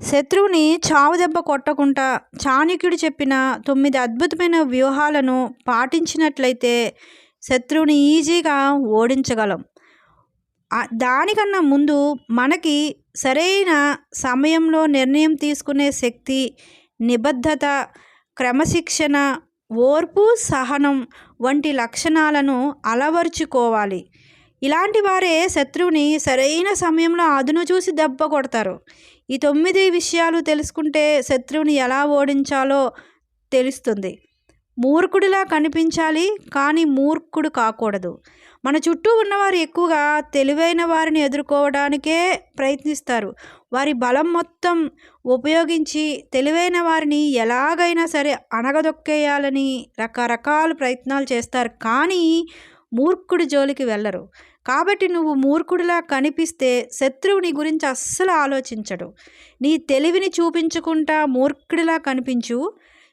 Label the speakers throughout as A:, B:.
A: శత్రువుని చావుదెబ్బ కొట్టకుండా చాణక్యుడు చెప్పిన తొమ్మిది అద్భుతమైన వ్యూహాలను పాటించినట్లయితే శత్రువుని ఈజీగా ఓడించగలం. దానికన్నా ముందు మనకి సరైన సమయంలో నిర్ణయం తీసుకునే శక్తి నిబద్ధత క్రమశిక్షణ ఓర్పు సహనం వంటి లక్షణాలను అలవర్చుకోవాలి. ఇలాంటి వారే శత్రువుని సరైన సమయంలో అదును చూసి దెబ్బ కొడతారు. ఈ తొమ్మిది విషయాలు తెలుసుకుంటే శత్రువుని ఎలా ఓడించాలో తెలుస్తుంది. మూర్ఖుడిలా కనిపించాలి కానీ మూర్ఖుడు కాకూడదు. మన చుట్టూ ఉన్నవారు ఎక్కువగా తెలివైన వారిని ఎదుర్కోవడానికే ప్రయత్నిస్తారు. వారి బలం మొత్తం ఉపయోగించి తెలివైన వారిని ఎలాగైనా సరే అణగదొక్కేయాలని రకరకాల ప్రయత్నాలు చేస్తారు కానీ మూర్ఖుడి జోలికి వెళ్ళరు. కాబట్టి నువ్వు మూర్ఖుడిలా కనిపిస్తే శత్రువు నీ గురించి అస్సలు ఆలోచించడు. నీ తెలివిని చూపించుకుంటా మూర్ఖుడిలా కనిపించు.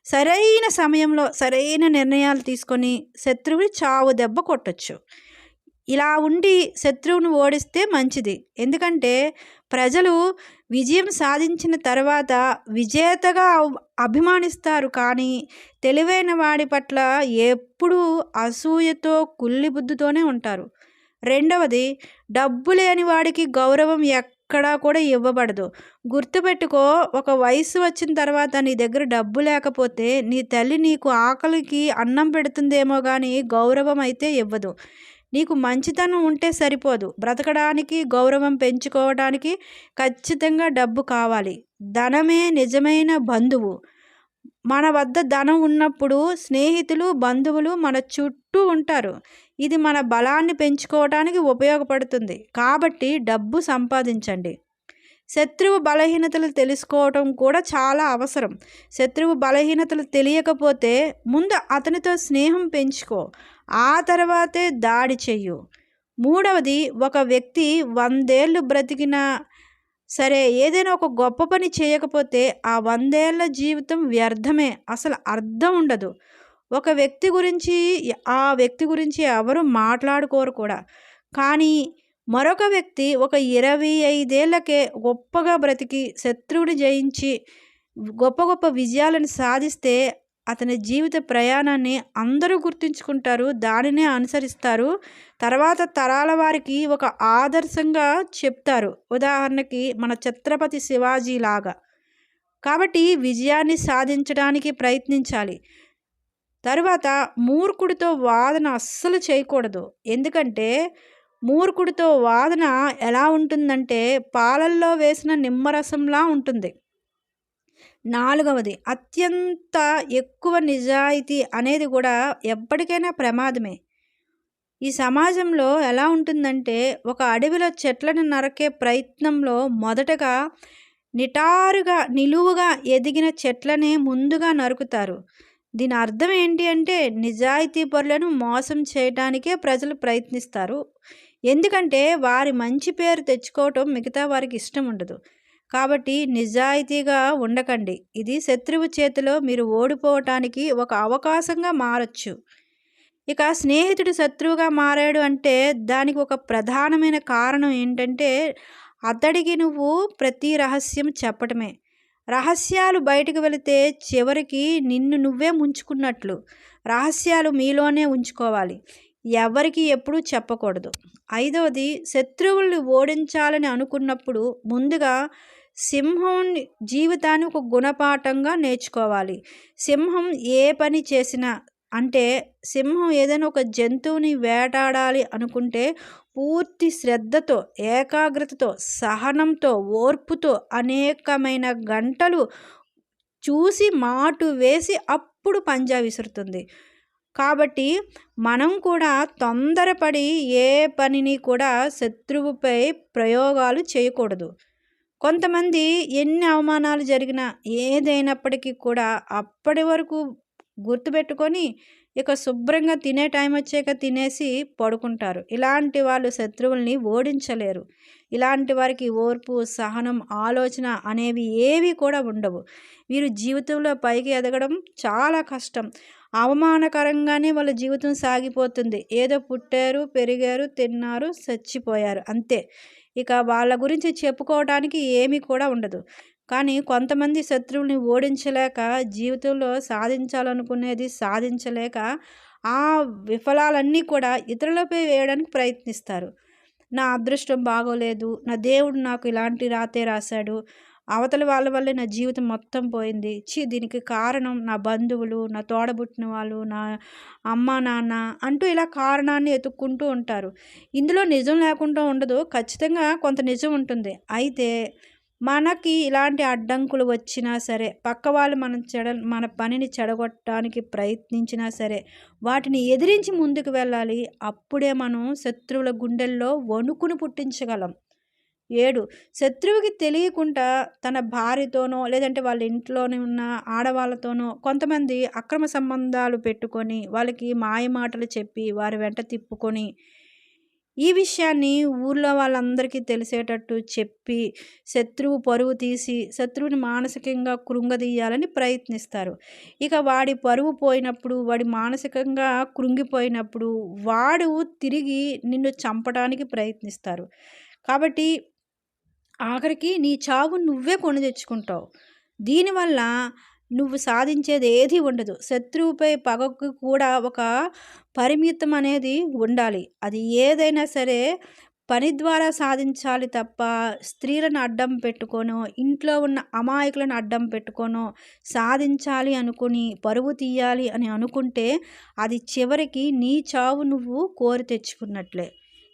A: సరైన సమయంలో సరైన నిర్ణయాలు తీసుకొని శత్రువుని చావు దెబ్బ కొట్టచ్చు. ఇలా ఉండి శత్రువును ఓడిస్తే మంచిది. ఎందుకంటే ప్రజలు విజయం సాధించిన తర్వాత విజేతగా అభిమానిస్తారు కానీ తెలివైన వాడి పట్ల ఎప్పుడూ అసూయతో కుల్లి బుద్ధితోనే ఉంటారు. రెండవది డబ్బు లేని వాడికి గౌరవం ఎక్కడా కూడా ఇవ్వబడదు. గుర్తుపెట్టుకో ఒక వయసు వచ్చిన తర్వాత నీ దగ్గర డబ్బు లేకపోతే నీ తల్లి నీకు ఆకలికి అన్నం పెడుతుందేమో కానీ గౌరవం అయితే ఇవ్వదు. నీకు మంచితనం ఉంటే సరిపోదు. బ్రతకడానికి గౌరవం పెంచుకోవడానికి ఖచ్చితంగా డబ్బు కావాలి. ధనమే నిజమైన బంధువు. మన వద్ద ధనం ఉన్నప్పుడు స్నేహితులు బంధువులు మన చుట్టూ ఉంటారు. ఇది మన బలాన్ని పెంచుకోవడానికి ఉపయోగపడుతుంది. కాబట్టి డబ్బు సంపాదించండి. శత్రువు బలహీనతలు తెలుసుకోవటం కూడా చాలా అవసరం. శత్రువు బలహీనతలు తెలియకపోతే ముందు అతనితో స్నేహం పెంచుకో. ఆ తర్వాతే దాడి చెయ్యు. మూడవది ఒక వ్యక్తి వందేళ్ళు బ్రతికిన సరే ఏదైనా ఒక గొప్ప పని చేయకపోతే ఆ వందేళ్ళ జీవితం వ్యర్థమే. అసలు అర్థం ఉండదు. ఒక వ్యక్తి గురించి ఆ వ్యక్తి గురించి ఎవరు మాట్లాడుకోరు కూడా. కానీ మరొక వ్యక్తి ఒక ఇరవై ఐదేళ్ళకే గొప్పగా బ్రతికి శత్రువుని జయించి గొప్ప గొప్ప విజయాలను సాధిస్తే అతని జీవిత ప్రయాణాన్ని అందరూ గుర్తుంచుకుంటారు దానినే అనుసరిస్తారు. తర్వాత తరాల వారికి ఒక ఆదర్శంగా చెప్తారు. ఉదాహరణకి మన ఛత్రపతి శివాజీ లాగా కాబట్టి విజయాన్ని సాధించడానికి ప్రయత్నించాలి. తరువాత మూర్ఖుడితో వాదన అస్సలు చేయకూడదు. ఎందుకంటే మూర్ఖుడితో వాదన ఎలా ఉంటుందంటే పాలల్లో వేసిన నిమ్మరసంలా ఉంటుంది. నాలుగవది అత్యంత ఎక్కువ నిజాయితీ అనేది కూడా ఎప్పటికైనా ప్రమాదమే. ఈ సమాజంలో ఎలా ఉంటుందంటే ఒక అడవిలో చెట్లను నరకే ప్రయత్నంలో మొదటగా నిటారుగా నిలువుగా ఎదిగిన చెట్లనే ముందుగా నరుకుతారు. దీని అర్థం ఏంటి అంటే నిజాయితీ పరులను మోసం చేయడానికే ప్రజలు ప్రయత్నిస్తారు. ఎందుకంటే వారి మంచి పేరు తెచ్చుకోవటం మిగతా వారికి ఇష్టం ఉండదు. కాబట్టి నిజాయితీగా ఉండకండి. ఇది శత్రువు చేతిలో మీరు ఓడిపోవటానికి ఒక అవకాశంగా మారచ్చు. ఇక స్నేహితుడు శత్రువుగా మారాడు అంటే దానికి ఒక ప్రధానమైన కారణం ఏంటంటే అతడికి నువ్వు ప్రతి రహస్యం చెప్పటమే. రహస్యాలు బయటకు వెళితే చివరికి నిన్ను నువ్వే ముంచుకున్నట్లు రహస్యాలు మీలోనే ఉంచుకోవాలి. ఎవరికి ఎప్పుడూ చెప్పకూడదు. ఐదవది శత్రువుల్ని ఓడించాలని అనుకున్నప్పుడు ముందుగా సింహం జీవితాన్ని ఒక గుణపాఠంగా నేర్చుకోవాలి. సింహం ఏ పని చేసినా అంటే సింహం ఏదైనా ఒక జంతువుని వేటాడాలి అనుకుంటే పూర్తి శ్రద్ధతో ఏకాగ్రతతో సహనంతో ఓర్పుతో అనేకమైన గంటలు చూసి మాటు వేసి అప్పుడు పంజా విసురుతుంది. కాబట్టి మనం కూడా తొందరపడి ఏ పనిని కూడా శత్రువుపై ప్రయోగాలు చేయకూడదు. కొంతమంది ఎన్ని అవమానాలు జరిగినా ఏదైనప్పటికీ కూడా అప్పటి వరకు గుర్తుపెట్టుకొని ఇక శుభ్రంగా తినే టైం వచ్చాక తినేసి పడుకుంటారు. ఇలాంటి వాళ్ళు శత్రువుల్ని ఓడించలేరు. ఇలాంటి వారికి ఓర్పు సహనం ఆలోచన అనేవి ఏవి కూడా ఉండవు. వీరు జీవితంలో పైకి ఎదగడం చాలా కష్టం. అవమానకరంగానే వాళ్ళ జీవితం సాగిపోతుంది. ఏదో పుట్టారు పెరిగారు తిన్నారు చచ్చిపోయారు. అంతే. ఇక వాళ్ళ గురించి చెప్పుకోవడానికి ఏమీ కూడా ఉండదు. కానీ కొంతమంది శత్రువుని ఓడించలేక జీవితంలో సాధించాలనుకునేది సాధించలేక ఆ విఫలాలన్నీ కూడా ఇతరులపై వేయడానికి ప్రయత్నిస్తారు. నా అదృష్టం బాగోలేదు. నా దేవుడు నాకు ఇలాంటి రాతే రాశాడు. అవతలి వాళ్ళ వల్లే నా జీవితం మొత్తం పోయింది. చి దీనికి కారణం నా బంధువులు నా తోడబుట్టిన వాళ్ళు నా అమ్మ నాన్న అంటూ ఇలా కారణాన్ని ఎతుక్కుంటూ ఉంటారు. ఇందులో నిజం లేకుండా ఉండదు ఖచ్చితంగా కొంత నిజం ఉంటుంది. అయితే మనకి ఇలాంటి అడ్డంకులు వచ్చినా సరే పక్క వాళ్ళు మనం చెడ మన పనిని చెడగొట్టడానికి ప్రయత్నించినా సరే వాటిని ఎదిరించి ముందుకు వెళ్ళాలి. అప్పుడే మనం శత్రువుల గుండెల్లో వణుకును పుట్టించగలం. ఏడు. శత్రువుకి తెలియకుండా తన భార్యతోనో లేదంటే వాళ్ళ ఇంట్లోనే ఉన్న ఆడవాళ్ళతోనో కొంతమంది అక్రమ సంబంధాలు పెట్టుకొని వాళ్ళకి మాయమాటలు చెప్పి వారి వెంట తిప్పుకొని ఈ విషయాన్ని ఊర్లో వాళ్ళందరికీ తెలిసేటట్టు చెప్పి శత్రువు పరువు తీసి శత్రువుని మానసికంగా కృంగదీయాలని ప్రయత్నిస్తారు. ఇక వాడి పరువు పోయినప్పుడు వాడి మానసికంగా కృంగిపోయినప్పుడు వాడు తిరిగి నిన్ను చంపడానికి ప్రయత్నిస్తారు. కాబట్టి ఆఖరికి నీ చావు నువ్వే కొని తెచ్చుకుంటావు. దీనివల్ల నువ్వు సాధించేది ఏది ఉండదు. శత్రువుపై పగకు కూడా ఒక పరిమితం అనేది ఉండాలి. అది ఏదైనా సరే పని ద్వారా సాధించాలి తప్ప స్త్రీలను అడ్డం పెట్టుకోనో ఇంట్లో ఉన్న అమాయకులను అడ్డం పెట్టుకోనో సాధించాలి అనుకుని పరువు తీయాలి అని అనుకుంటే అది చివరికి నీ చావు నువ్వు కోరి తెచ్చుకున్నట్లే.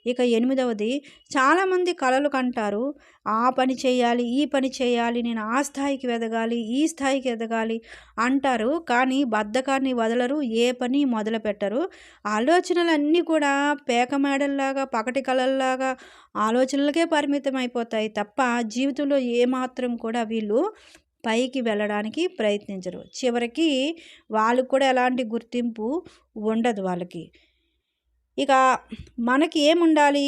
A: ఇక ఎనిమిదవది చాలామంది కళలు కంటారు. ఆ పని చేయాలి ఈ పని చేయాలి నేను ఆ స్థాయికి ఎదగాలి ఈ స్థాయికి ఎదగాలి అంటారు. కానీ బద్ధకాన్ని వదలరు ఏ పని మొదలు పెట్టరు ఆలోచనలన్నీ కూడా పేక మేడల్లాగా పకటి కళల్లాగా ఆలోచనలకే పరిమితం అయిపోతాయి తప్ప జీవితంలో ఏమాత్రం కూడా వీళ్ళు పైకి వెళ్ళడానికి ప్రయత్నించరు. చివరికి వాళ్ళకు కూడా ఎలాంటి గుర్తింపు ఉండదు వాళ్ళకి. ఇక మనకి ఏముండాలి?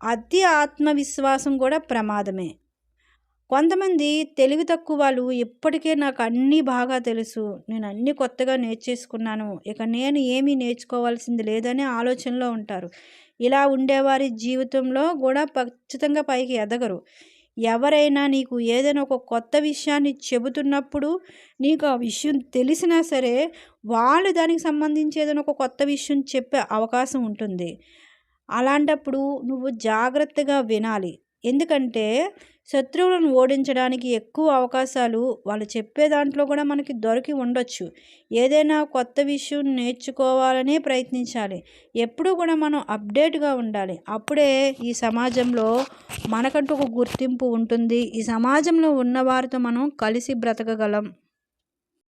A: అతి ఆత్మవిశ్వాసం కూడా ప్రమాదమే. కొంతమంది తెలివి తక్కువ వాళ్ళు ఇప్పటికే నాకు అన్నీ బాగా తెలుసు. నేను అన్నీ కొత్తగా నేర్చేసుకున్నాను. ఇక నేను ఏమీ నేర్చుకోవాల్సింది లేదనే ఆలోచనలో ఉంటారు. ఇలా ఉండేవారి జీవితంలో కూడా ఖచ్చితంగా పైకి ఎదగరు. ఎవరైనా నీకు ఏదైనా ఒక కొత్త విషయాన్ని చెబుతున్నప్పుడు నీకు ఆ విషయం తెలిసినా సరే వాళ్ళు దానికి సంబంధించి ఏదైనా ఒక కొత్త విషయం చెప్పే అవకాశం ఉంటుంది. అలాంటప్పుడు నువ్వు జాగ్రత్తగా వినాలి. ఎందుకంటే శత్రువులను ఓడించడానికి ఎక్కువ అవకాశాలు వాళ్ళు చెప్పే దాంట్లో కూడా మనకి దొరికి ఉండొచ్చు. ఏదైనా కొత్త విషయం నేర్చుకోవాలనే ప్రయత్నించాలి. ఎప్పుడూ కూడా మనం అప్డేట్గా ఉండాలి. అప్పుడే ఈ సమాజంలో మనకంటూ ఒక గుర్తింపు ఉంటుంది. ఈ సమాజంలో ఉన్నవారితో మనం కలిసి బ్రతకగలం.